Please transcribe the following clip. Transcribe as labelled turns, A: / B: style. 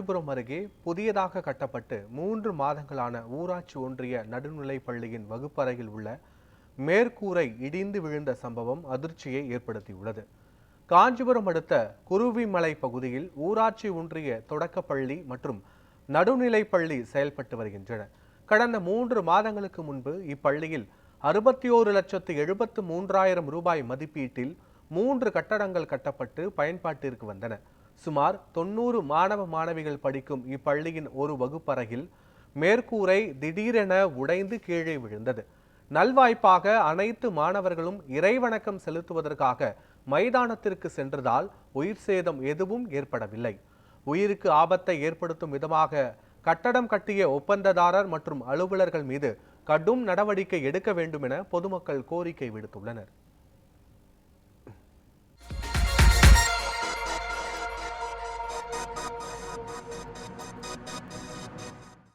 A: காஞ்சிபுரம் அருகே புதியதாக கட்டப்பட்டு மூன்று மாதங்களான ஊராட்சி ஒன்றிய நடுநிலைப் பள்ளியின் வகுப்பறையில் உள்ள மேற்கூரை இடிந்து விழுந்த சம்பவம் அதிர்ச்சியை ஏற்படுத்தியுள்ளது. காஞ்சிபுரம் அடுத்த குருவிமலை பகுதியில் ஊராட்சி ஒன்றிய தொடக்கப்பள்ளி மற்றும் நடுநிலைப் பள்ளி செயல்பட்டு வருகின்றன. கடந்த மூன்று மாதங்களுக்கு முன்பு இப்பள்ளியில் அறுபத்தி ஓரு லட்சத்து எழுபத்து மூன்றாயிரம் ரூபாய் மதிப்பீட்டில் மூன்று கட்டடங்கள் கட்டப்பட்டு பயன்பாட்டிற்கு வந்தன. சுமார் தொண்ணூறு மாணவ மாணவிகள் படிக்கும் இப்பள்ளியின் ஒரு வகுப்பறையில் மேற்கூரை திடீரென உடைந்து கீழே விழுந்தது. நல்வாய்ப்பாக அனைத்து மாணவர்களும் இறைவணக்கம் செலுத்துவதற்காக மைதானத்திற்கு சென்றதால் உயிர் சேதம் எதுவும் ஏற்படவில்லை. உயிருக்கு ஆபத்தை ஏற்படுத்தும் விதமாக கட்டடம் கட்டிய ஒப்பந்ததாரர் மற்றும் அலுவலர்கள் மீது கடும் நடவடிக்கை எடுக்க வேண்டும் என பொதுமக்கள் கோரிக்கை விடுத்துள்ளனர்.